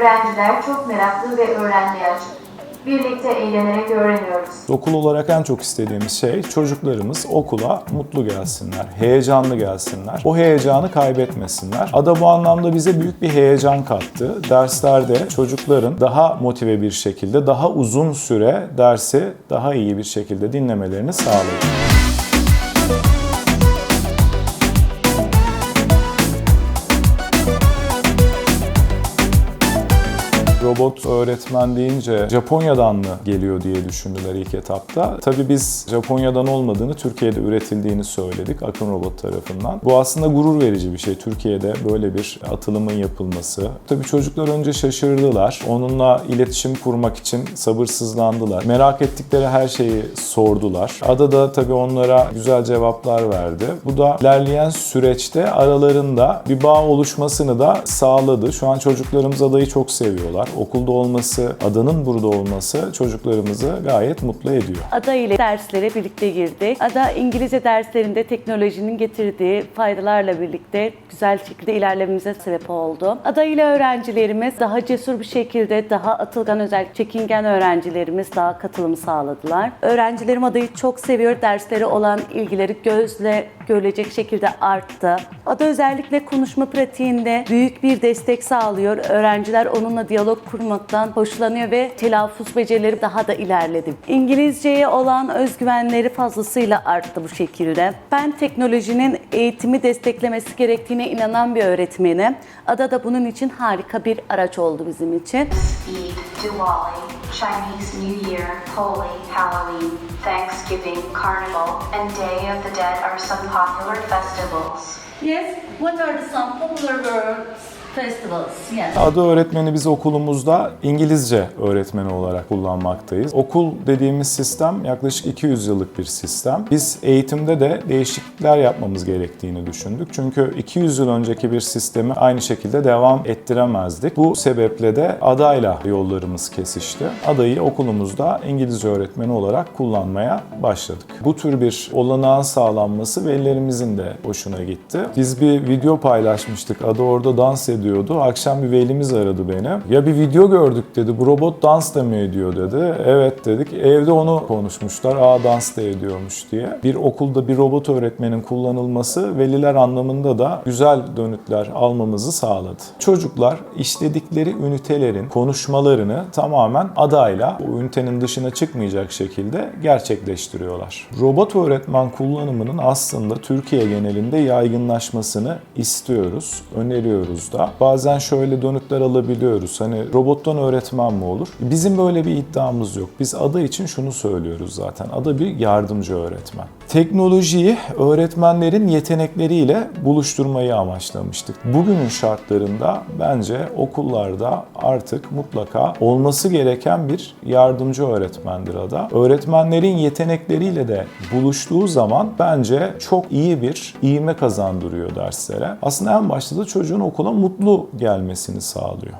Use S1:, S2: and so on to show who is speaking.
S1: Öğrenciler çok meraklı ve öğrenmeye açık. Birlikte eğlenerek öğreniyoruz.
S2: Okul olarak en çok istediğimiz şey çocuklarımız okula mutlu gelsinler, heyecanlı gelsinler. O heyecanı kaybetmesinler. Ada bu anlamda bize büyük bir heyecan kattı. Derslerde çocukların daha motive bir şekilde, daha uzun süre dersi daha iyi bir şekilde dinlemelerini sağladı. Robot öğretmen deyince Japonya'dan mı geliyor diye düşündüler ilk etapta. Tabii biz Japonya'dan olmadığını, Türkiye'de üretildiğini söyledik Akın Robot tarafından. Bu aslında gurur verici bir şey. Türkiye'de böyle bir atılımın yapılması. Tabii çocuklar önce şaşırdılar. Onunla iletişim kurmak için sabırsızlandılar. Merak ettikleri her şeyi sordular. Ada da tabii onlara güzel cevaplar verdi. Bu da ilerleyen süreçte aralarında bir bağ oluşmasını da sağladı. Şu an çocuklarımız adayı çok seviyorlar. Okulda olması, adanın burada olması çocuklarımızı gayet mutlu ediyor.
S3: Ada ile derslere birlikte girdik. Ada İngilizce derslerinde teknolojinin getirdiği faydalarla birlikte güzel şekilde ilerlememize sebep oldu. Ada ile öğrencilerimiz daha cesur bir şekilde, daha atılgan özellikle çekingen öğrencilerimiz daha katılımı sağladılar. Öğrencilerim adayı çok seviyor. Dersleri olan ilgileri gözle görülecek şekilde arttı. Ada özellikle konuşma pratiğinde büyük bir destek sağlıyor. Öğrenciler onunla diyalog kurmaktan hoşlanıyor ve telaffuz becerileri daha da ilerledi. İngilizceye olan özgüvenleri fazlasıyla arttı bu şekilde. Ben teknolojinin eğitimi desteklemesi gerektiğine inanan bir öğretmenim. Ada da bunun için harika bir araç oldu bizim için.
S4: Eid, Diwali, Chinese New Year, Holi, Halloween, Thanksgiving, Carnival, and Day of the Dead are some popular festivals.
S3: Yes, what are some popular words festivals? Yes.
S2: Ada öğretmeni biz okulumuzda İngilizce öğretmeni olarak kullanmaktayız. Okul dediğimiz sistem yaklaşık 200 yıllık bir sistem. Biz eğitimde de değişiklikler yapmamız gerektiğini düşündük. Çünkü 200 yıl önceki bir sistemi aynı şekilde devam ettiremezdik. Bu sebeple de adayla yollarımız kesişti. Adayı okulumuzda İngilizce öğretmeni olarak kullanmaya başladık. Bu tür bir olanağın sağlanması velilerimizin de hoşuna gitti. Biz bir video paylaşmıştık. Ada orada dans ediyordu. Akşam bir velimiz aradı beni. Ya bir video gördük dedi. Bu robot dans da mı ediyor dedi. Evet dedik. Evde onu konuşmuşlar. Aa dans da ediyormuş diye. Bir okulda bir robot öğretmenin kullanılması veliler anlamında da güzel dönütler almamızı sağladı. Çocuklar işledikleri ünitelerin konuşmalarını tamamen adayla o ünitenin dışına çıkmayacak şekilde gerçekleştiriyorlar. Robot öğretmen kullanımının aslında Türkiye genelinde yaygınlaşmasını istiyoruz, öneriyoruz da. Bazen şöyle dönütler alabiliyoruz. Hani robottan öğretmen mi olur? Bizim böyle bir iddiamız yok. Biz ada için şunu söylüyoruz zaten. Ada bir yardımcı öğretmen. Teknolojiyi öğretmenlerin yetenekleriyle buluşturmayı amaçlamıştık. Bugünün şartlarında bence okullarda artık mutlaka olması gereken bir yardımcı öğretmendir ada. Öğretmenlerin yetenekleriyle de buluştuğu zaman bence çok iyi bir iğme kazandırıyor derslere. Aslında en başta da çocuğun okula mutlu gelmesini sağlıyor.